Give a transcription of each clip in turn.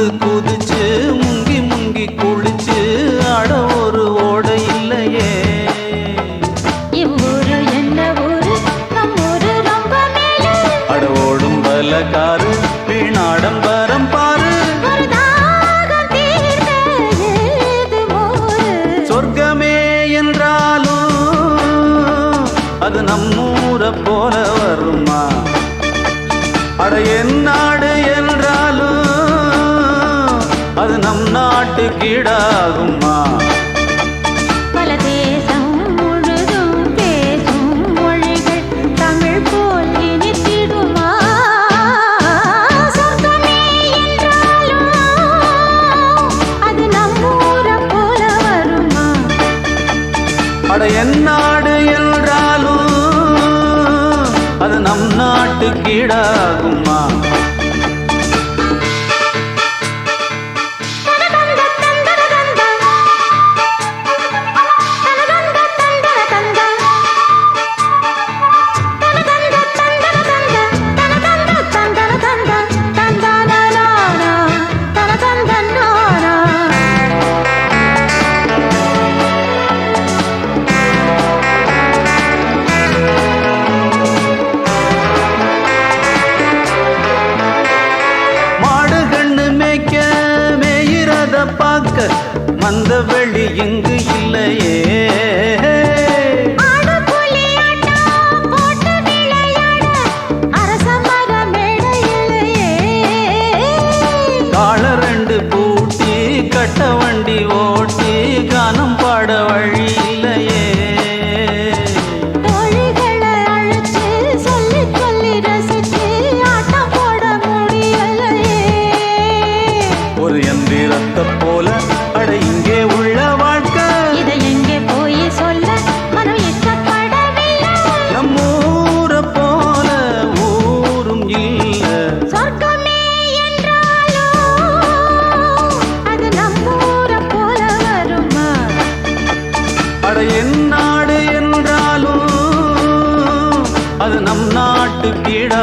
கொண்டு நம் நாட்டு கீடாகுமா பல தேசம் முழுதும் பேசும் மொழிகள் தமிழ் போல் இனித்திடுமா? அது நம்மூர போல வருமா? அட என்னாடு என்றாலும் அது நம் நாட்டு கீடாகுமா திட.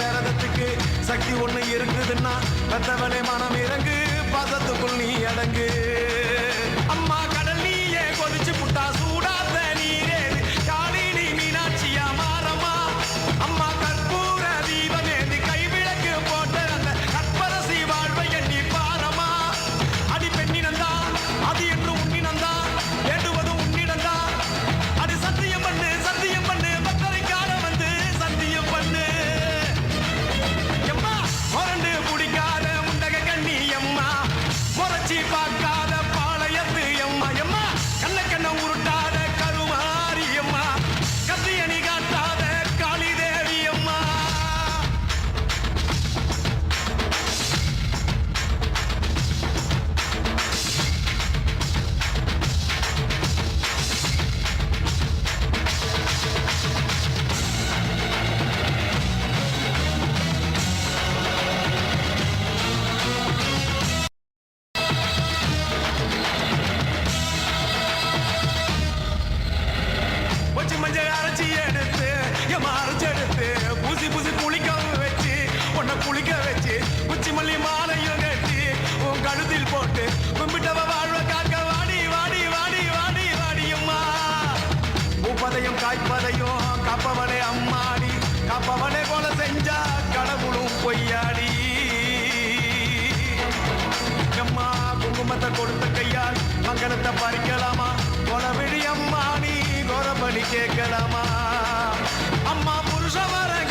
வேரதத்துக்கு சக்தி ஒன்று இருக்குதுன்னா பெத்தவனே மனம் இறங்கு பாசத்துக்குள் நீ அடங்கு. காப்பவனே அம்மாடி காப்பவனே போல செஞ்சா கடவுளும் பொய்யாடி. அம்மா குங்குமத்தை கொடுத்த கையால் மங்களத்தை பறிக்கலாமா? கொலவிழி அம்மா நீ கொரபடி கேட்கலாமா? அம்மா புருஷ மரம்